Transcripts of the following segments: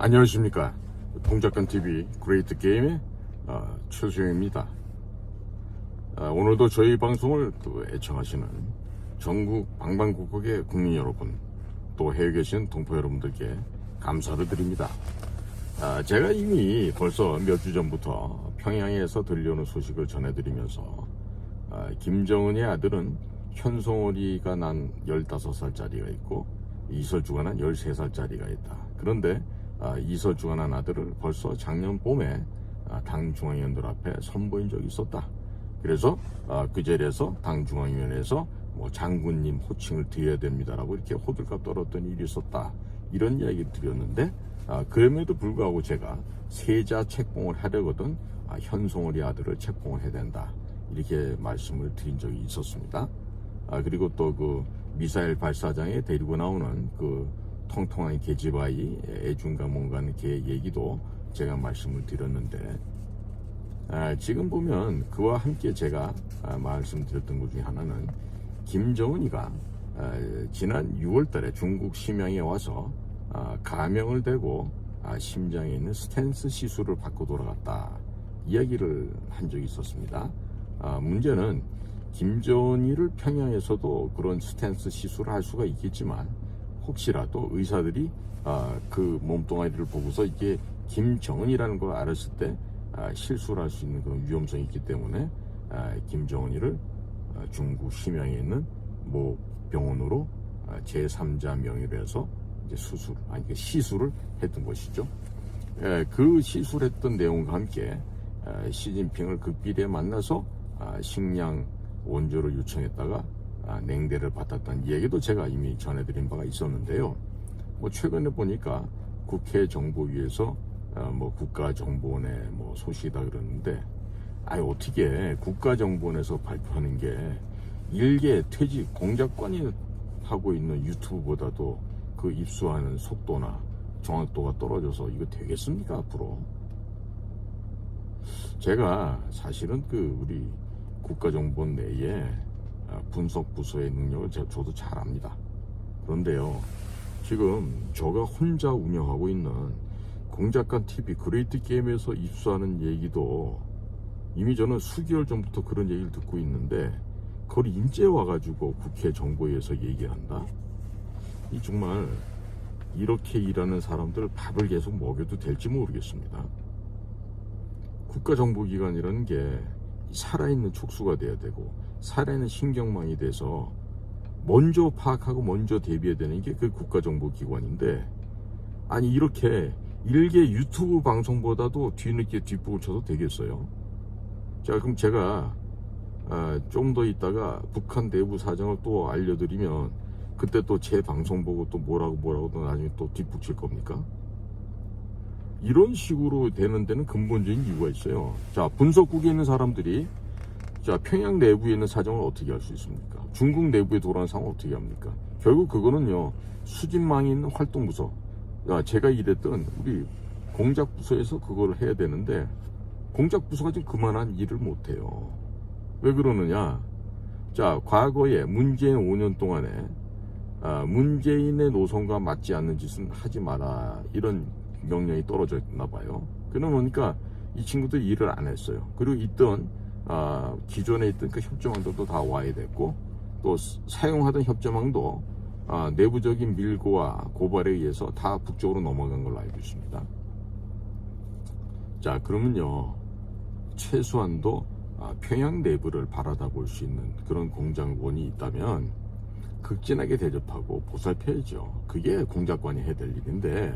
안녕하십니까 동작관 TV 그레이트 게임의 어, 최수영입니다. 아, 오늘도 저희 방송을 또 애청하시는 전국 방방곡곡의 국민 여러분 또 해외 계신 동포 여러분들께 감사를 드립니다. 아, 제가 이미 벌써 몇 주 전부터 평양에서 들려오는 소식을 전해드리면서 아, 김정은의 아들은 현송월이가 난 15살짜리가 있고 이설주가 난 13살짜리가 있다. 그런데 아, 이설주가 난 아들을 벌써 작년 봄에 아, 당 중앙위원들 앞에 선보인 적이 있었다. 그래서 아, 그 자리에서 당 중앙위원회에서 뭐 장군님 호칭을 드려야 됩니다라고 이렇게 호들갑 떨었던 일이 있었다. 이런 이야기를 드렸는데 아, 그럼에도 불구하고 제가 세자 책봉을 하려거든 아, 현송월이 아들을 책봉을 해야 된다. 이렇게 말씀을 드린 적이 있었습니다. 아, 그리고 또 그 미사일 발사장에 데리고 나오는 그 통통한 계집아이 애중가 뭔가 하는 걔 얘기도 제가 말씀을 드렸는데 아, 지금 보면 그와 함께 제가 아, 말씀드렸던 것 중에 하나는 김정은이가 아, 지난 6월 달에 중국 심양에 와서 아, 가명을 대고 아, 심장에 있는 스탠스 시술을 받고 돌아갔다 이야기를 한 적이 있었습니다. 아, 문제는 김정은이를 평양에서도 그런 스탠스 시술을 할 수가 있겠지만 혹시라도 의사들이 아, 그 몸뚱아리를 보고서 이게 김정은이라는 걸 알았을 때 아, 실수를 할 수 있는 그런 위험성이 있기 때문에 아, 김정은이를 아, 중국 심양에 있는 모 병원으로 아, 제3자 명의로 해서 이제 수술 아니 그 시술을 했던 것이죠. 예, 그 시술했던 내용과 함께 아, 시진핑을 극비리에 만나서 아, 식량 원조를 요청했다가 아, 냉대를 받았다는 얘기도 제가 이미 전해드린 바가 있었는데요. 뭐 최근에 보니까 국회 정보위에서 아, 뭐 국가정보원의 뭐 소식이다 그러는데 아니 어떻게 국가정보원에서 발표하는 게 일개 퇴직 공작관이 하고 있는 유튜브보다도 그 입수하는 속도나 정확도가 떨어져서 이거 되겠습니까 앞으로? 제가 사실은 그 우리 국가정보원 내에 아, 분석 부서의 능력을 제- 저도 잘 압니다. 그런데요, 지금 저가 혼자 운영하고 있는 공작관 TV 그레이트 게임에서 입수하는 얘기도 이미 저는 수개월 전부터 그런 얘기를 듣고 있는데 그걸 인제 와가지고 국회 정보위에서 얘기한다? 이 정말 이렇게 일하는 사람들 밥을 계속 먹여도 될지 모르겠습니다. 국가정보기관이라는 게 살아있는 촉수가 돼야 되고 살아있는 신경망이 돼서 먼저 파악하고 먼저 대비해야 되는 게 그 국가정보기관인데 아니 이렇게 일개 유튜브 방송보다도 뒤늦게 뒷북을 쳐도 되겠어요? 자 그럼 제가 아, 좀더 있다가 북한 내부 사정을 또 알려드리면 그때 또 제 방송 보고 또 뭐라고 뭐라고 또 나중에 또 뒷북 칠 겁니까? 이런 식으로 되는 데는 근본적인 이유가 있어요. 자, 분석국에 있는 사람들이 자, 평양 내부에 있는 사정을 어떻게 할수 있습니까? 중국 내부에 돌아가는 상황을 어떻게 합니까? 결국 그거는요, 수진망이 있는 활동부서. 야, 제가 일했던 우리 공작부서에서 그거를 해야 되는데, 공작부서가 지금 그만한 일을 못해요. 왜 그러느냐? 자, 과거에 문재인 5년 동안에, 아, 문재인의 노선과 맞지 않는 짓은 하지 마라. 이런 명령이 떨어져 있나 봐요. 그러다 보니까 이 친구들이 일을 안 했어요. 그리고 있던 아, 기존에 있던 그 협조망들도 다 와야 됐고 또 스- 사용하던 협조망도 아, 내부적인 밀고와 고발에 의해서 다 북쪽으로 넘어간 걸로 알고 있습니다. 자 그러면요 최소한도 아, 평양 내부를 바라다 볼 수 있는 그런 공장원이 있다면 극진하게 대접하고 보살펴야죠. 그게 공작관이 해야 될 일인데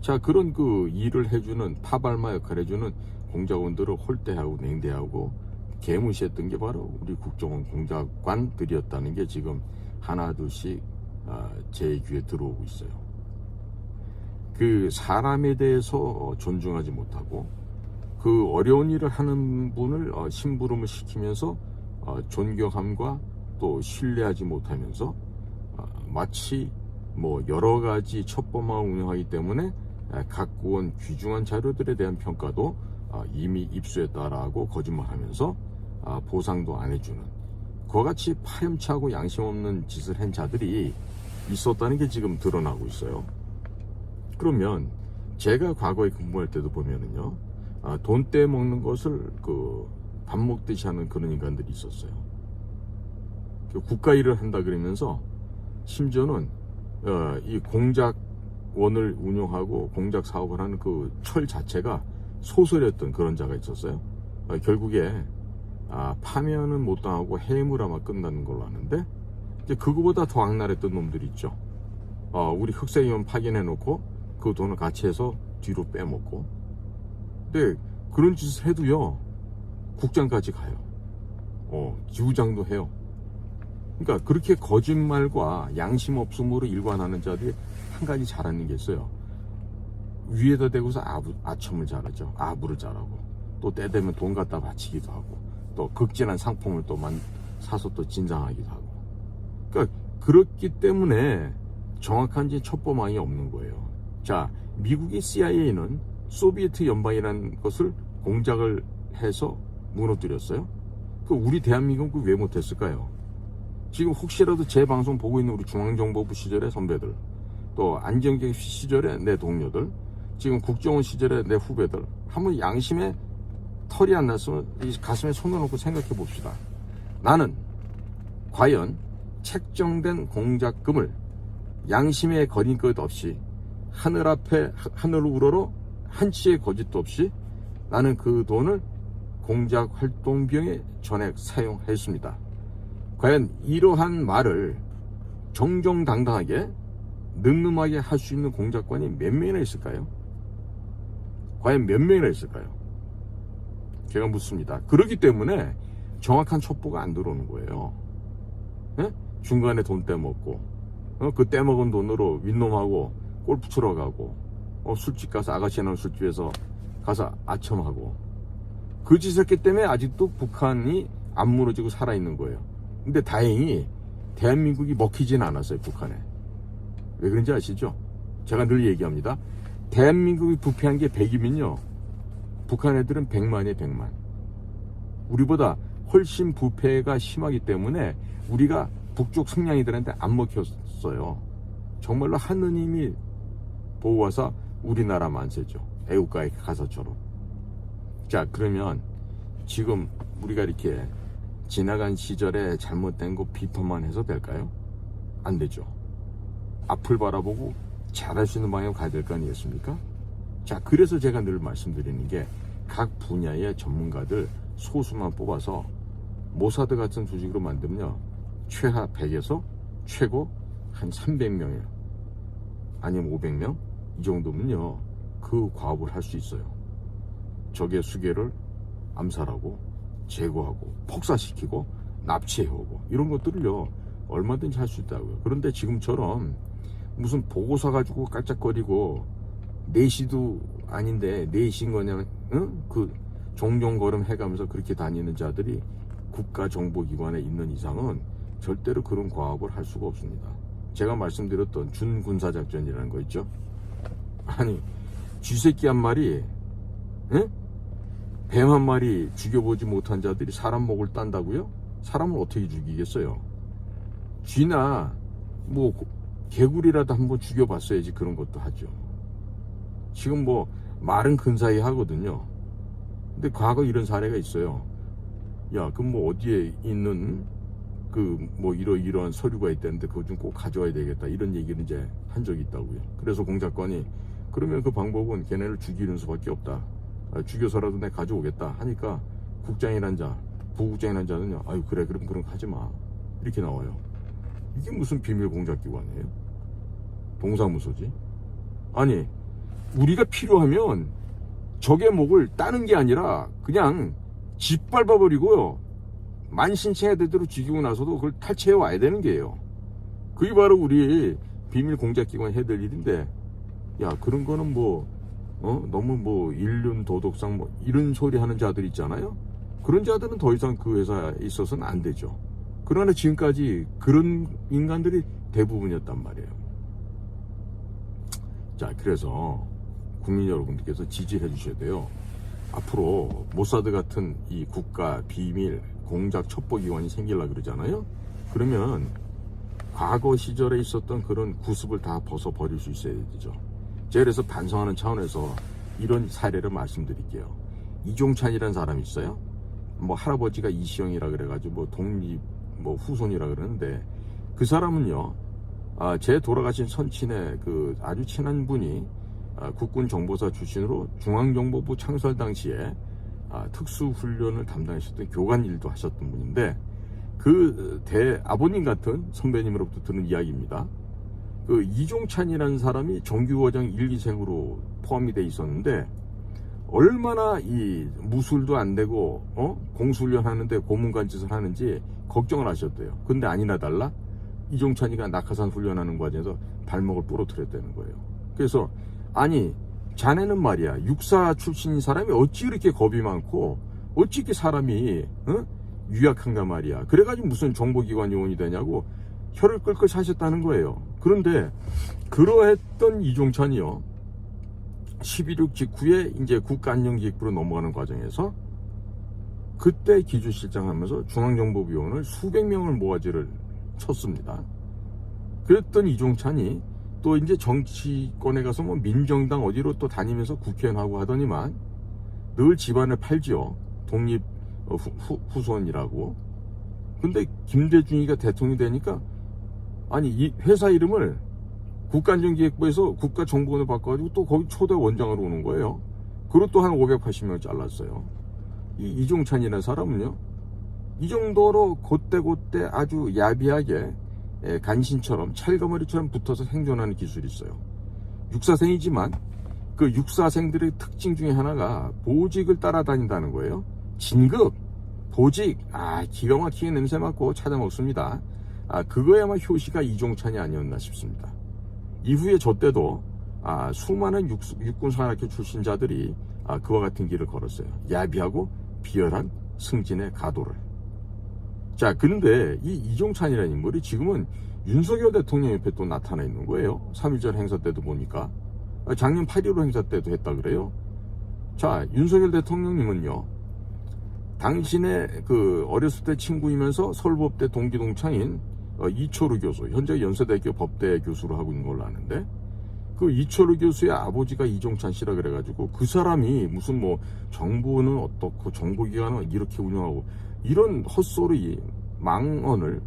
자 그런 그 일을 해주는 파발마 역할을 해주는 공작원들을 홀대하고 냉대하고 개무시했던 게 바로 우리 국정원 공작관들이었다는 게 지금 하나 둘씩 아, 제 귀에 들어오고 있어요. 그 사람에 대해서 존중하지 못하고 그 어려운 일을 하는 분을 어, 심부름을 시키면서 어, 존경함과 또 신뢰하지 못하면서 어, 마치 뭐 여러 가지 첩보망을 운영하기 때문에 에, 갖고 온 귀중한 자료들에 대한 평가도 어, 이미 입수했다라고 거짓말하면서 아, 보상도 안 해주는 그와 같이 파렴치하고 양심 없는 짓을 한 자들이 있었다는 게 지금 드러나고 있어요. 그러면 제가 과거에 근무할 때도 보면은요, 아, 돈 떼먹는 것을 그 밥 먹듯이 하는 그런 인간들이 있었어요. 그 국가 일을 한다 그러면서 심지어는 어, 이 공작 원을 운영하고 공작 사업을 하는 그 철 자체가 소설이었던 그런 자가 있었어요. 어, 결국에 아, 파면은 못 당하고 해물 아마 끝나는 걸로 아는데 이제 그거보다 더 악랄했던 놈들이 있죠. 어, 우리 흑색이원 파견해놓고 그 돈을 같이 해서 뒤로 빼먹고. 근데 그런 짓을 해도요, 국장까지 가요. 어, 지부장도 해요. 그러니까 그렇게 거짓말과 양심 없음으로 일관하는 자들이 한 가지 잘하는 게 있어요. 위에다 대고서 아부, 아첨을 잘하죠. 아부를 잘하고. 또 때 되면 돈 갖다 바치기도 하고. 또 극진한 상품을 또 만, 사서 또 진상하기도 하고. 그러니까 그렇기 때문에 정확한 지 첩보망이 없는 거예요. 자, 미국의 CIA는 소비에트 연방이라는 것을 공작을 해서 무너뜨렸어요. 그 우리 대한민국은 왜 못했을까요? 지금 혹시라도 제 방송 보고 있는 우리 중앙정보부 시절의 선배들, 또 안정경 시절의 내 동료들, 지금 국정원 시절의 내 후배들, 한번 양심에 털이 안 났으면 이 가슴에 손을 놓고 생각해 봅시다. 나는 과연 책정된 공작금을 양심에 거린 것 없이 하늘 앞에 하늘 우러러 한치의 거짓도 없이 나는 그 돈을 공작 활동 비용에 전액 사용했습니다. 과연 이러한 말을 정정당당하게 늠름하게 할 수 있는 공작관이 몇 명이나 있을까요? 과연 몇 명이나 있을까요? 제가 묻습니다. 그렇기 때문에 정확한 첩보가 안 들어오는 거예요. 예? 중간에 돈 떼먹고 어, 그 떼먹은 돈으로 윗놈하고 골프 치러 가고 어, 술집 가서 아가씨 나온 술집에서 가서 아첨하고 그 짓을 했기 때문에 아직도 북한이 안 무너지고 살아있는 거예요. 근데 다행히 대한민국이 먹히진 않았어요, 북한에. 왜 그런지 아시죠? 제가 늘 얘기합니다. 대한민국이 부패한 게 100이면요. 북한 애들은 100만이에요, 100만. 우리보다 훨씬 부패가 심하기 때문에 우리가 북쪽 승냥이들한테 안 먹혔어요. 정말로 하느님이 보호하사 우리나라 만세죠. 애국가에 가서처럼. 자, 그러면 지금 우리가 이렇게 지나간 시절에 잘못된 거 비판만 해서 될까요? 안 되죠. 앞을 바라보고 잘할 수 있는 방향으로 가야 될 거 아니겠습니까? 자, 그래서 제가 늘 말씀드리는 게 각 분야의 전문가들 소수만 뽑아서 모사드 같은 조직으로 만들면 최하 100에서 최고 한 300명이에요. 아니면 500명? 이 정도면요. 그 과업을 할 수 있어요. 적의 수계를 암살하고 제거하고 폭사시키고 납치해오고 이런 것들을요. 얼마든지 할 수 있다고요. 그런데 지금처럼 무슨 보고서 가지고 깔짝거리고 4시도 아닌데 4시인 거냐면 응? 그 종종 걸음 해가면서 그렇게 다니는 자들이 국가정보기관에 있는 이상은 절대로 그런 과업을 할 수가 없습니다. 제가 말씀드렸던 준군사작전이라는 거 있죠. 아니 쥐새끼 한 마리 응? 뱀한 마리 죽여보지 못한 자들이 사람 목을 딴다고요? 사람을 어떻게 죽이겠어요? 쥐나 뭐 개구리라도 한번 죽여봤어야지 그런 것도 하죠. 지금 뭐 말은 근사히 하거든요. 근데 과거 이런 사례가 있어요. 야, 그럼 뭐 어디에 있는 그 뭐 이러 이러한 서류가 있다는데 그거 좀 꼭 가져와야 되겠다 이런 얘기를 이제 한 적이 있다고요. 그래서 공작관이 그러면 그 방법은 걔네를 죽이는 수밖에 없다. 아, 죽여서라도 내가 가져오겠다 하니까 국장이란 자, 부국장이란 자는요. 아유 그래 그럼 그럼 하지 마 이렇게 나와요. 이게 무슨 비밀 공작기관이에요? 동사무소지? 아니 우리가 필요하면 적의 목을 따는 게 아니라 그냥 짓밟아버리고요. 만신창이대로 죽이고 나서도 그걸 탈취해 와야 되는 게예요. 그게 바로 우리 비밀 공작기관 해야 될 일인데 야 그런 거는 뭐 어? 너무 뭐 인륜 도덕상 뭐 이런 소리 하는 자들 있잖아요. 그런 자들은 더 이상 그 회사에 있어서는 안 되죠. 그러나 지금까지 그런 인간들이 대부분이었단 말이에요. 자, 그래서 국민 여러분들께서 지지해 주셔야 돼요. 앞으로 모사드 같은 이 국가 비밀 공작 첩보 기관이 생길라 그러잖아요. 그러면 과거 시절에 있었던 그런 구습을 다 벗어 버릴 수 있어야 되죠. 제가 그래서 반성하는 차원에서 이런 사례를 말씀드릴게요. 이종찬이라는 사람이 있어요. 뭐 할아버지가 이시영이라 그래가지고 뭐 독립 뭐 후손이라 그러는데 그 사람은요. 아, 제 돌아가신 선친의 그 아주 친한 분이 아, 국군 정보사 출신으로 중앙정보부 창설 당시에 아, 특수훈련을 담당하셨던 교관 일도 하셨던 분인데 그 대 아버님 같은 선배님으로부터 들은 이야기입니다. 그 이종찬이라는 사람이 정규과정 1, 2생으로 포함이 돼 있었는데 얼마나 이 무술도 안 되고 어? 공수훈련 하는데 고문관 짓을 하는지 걱정을 하셨대요. 근데 아니나 달라 이종찬이가 낙하산 훈련하는 과정에서 발목을 부러뜨렸다는 거예요. 그래서 아니 자네는 말이야 육사 출신인 사람이 어찌 이렇게 겁이 많고 어찌 이렇게 사람이 어? 유약한가 말이야. 그래가지고 무슨 정보기관 요원이 되냐고 혀를 끌끌 사셨다는 거예요. 그런데 그러했던 이종찬이요. 11.6 직후에 이제 국가안전기획부로 넘어가는 과정에서 그때 기주실장 하면서 중앙정보위원을 수백 명을 모아지를 쳤습니다. 그랬던 이종찬이 또 이제 정치권에 가서 뭐 민정당 어디로 또 다니면서 국회의원하고 하더니만 늘 집안을 팔지요. 독립 어, 후, 후, 후손이라고. 근데 김대중이가 대통령이 되니까 아니 이 회사 이름을 국가안전기획부에서 국가정보원을 바꿔가지고 또 거기 초대 원장으로 오는 거예요. 그리고 또한 580명 잘랐어요. 이 이종찬이라는 사람은요. 이 정도로 곧대곧대 아주 야비하게 예, 간신처럼 찰거머리처럼 붙어서 생존하는 기술이 있어요. 육사생이지만 그 육사생들의 특징 중에 하나가 보직을 따라다닌다는 거예요. 진급, 보직, 아 기가 막히게 냄새 맡고 찾아 먹습니다. 아 그거야만 효시가 이종찬이 아니었나 싶습니다. 이후에 저 때도 아, 수많은 육, 육군 산악회 출신자들이 아, 그와 같은 길을 걸었어요. 야비하고 비열한 승진의 가도를. 자, 그런데 이 이종찬이라는 인물이 지금은 윤석열 대통령 옆에 또 나타나 있는 거예요. 3.1절 행사 때도 보니까. 아, 작년 8.15 행사 때도 했다 그래요. 자, 윤석열 대통령님은요. 당신의 그 어렸을 때 친구이면서 서울법대 동기동창인 어, 이철우 교수, 현재 연세대학교 법대 교수로 하고 있는 걸로 아는데 그 이철우 교수의 아버지가 이종찬 씨라 그래가지고 그 사람이 무슨 뭐 정부는 어떻고 정보기관은 이렇게 운영하고 이런 헛소리 망언을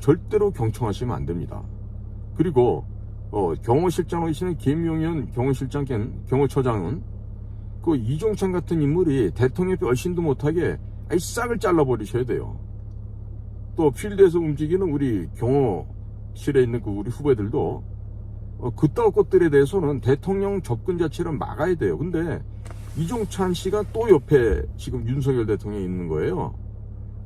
절대로 경청하시면 안 됩니다. 그리고 어, 경호실장으로 계시는 김용현 경호실장兼 경호처장은 그 이종찬 같은 인물이 대통령 옆에 얼씬도 못하게 아이 싹을 잘라버리셔야 돼요. 또 필드에서 움직이는 우리 경호실에 있는 그 우리 후배들도 어, 그따위 것들에 대해서는 대통령 접근 자체를 막아야 돼요. 근데 이종찬 씨가 또 옆에 지금 윤석열 대통령이 있는 거예요.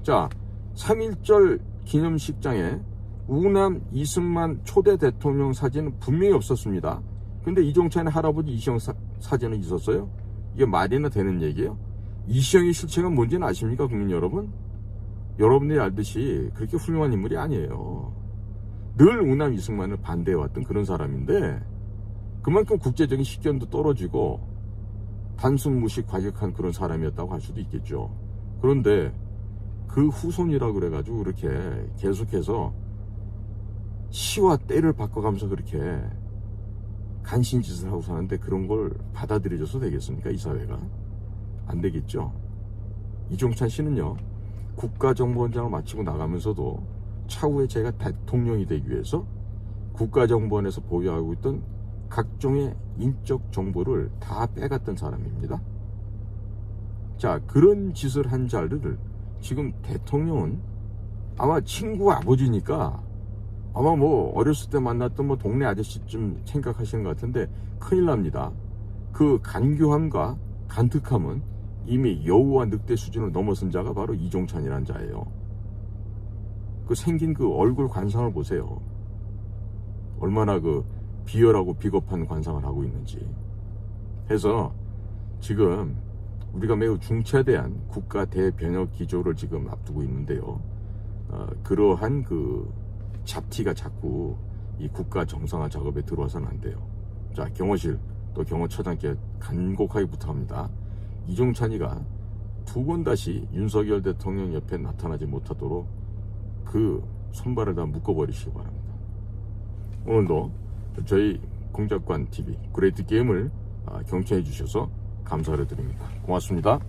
자, 3.1절 기념식장에 우남 이승만 초대 대통령 사진은 분명히 없었습니다. 근데 이종찬의 할아버지 이시영 사, 사진은 있었어요? 이게 말이나 되는 얘기예요? 이시영의 실체가 뭔지는 아십니까, 국민 여러분? 여러분들이 알듯이 그렇게 훌륭한 인물이 아니에요. 늘 우남 이승만을 반대해왔던 그런 사람인데 그만큼 국제적인 식견도 떨어지고 단순 무식 과격한 그런 사람이었다고 할 수도 있겠죠. 그런데 그 후손이라고 그래가지고 그렇게 계속해서 시와 때를 바꿔가면서 그렇게 간신짓을 하고 사는데 그런 걸 받아들여줘서 되겠습니까? 이 사회가. 안 되겠죠. 이종찬 씨는요, 국가정보원장을 마치고 나가면서도 차후에 제가 대통령이 되기 위해서 국가정보원에서 보유하고 있던 각종의 인적 정보를 다 빼갔던 사람입니다. 자, 그런 짓을 한 자를 지금 대통령은 아마 친구 아버지니까 아마 뭐 어렸을 때 만났던 뭐 동네 아저씨쯤 생각하시는 것 같은데 큰일 납니다. 그 간교함과 간특함은 이미 여우와 늑대 수준을 넘어선 자가 바로 이종찬이라는 자예요. 그 생긴 그 얼굴 관상을 보세요. 얼마나 그 비열하고 비겁한 관상을 하고 있는지. 해서 지금 우리가 매우 중차대한 국가 대변혁 기조를 지금 앞두고 있는데요. 어, 그러한 그 잡티가 자꾸 이 국가 정상화 작업에 들어와서는 안 돼요. 자, 경호실 또 경호처장께 간곡하게 부탁합니다. 이종찬이가 두 번 다시 윤석열 대통령 옆에 나타나지 못하도록 그 손발을 다 묶어버리시기 바랍니다. 오늘도 저희 공작관 TV 그레이트 게임을 아, 경청해 주셔서 감사를 드립니다. 고맙습니다.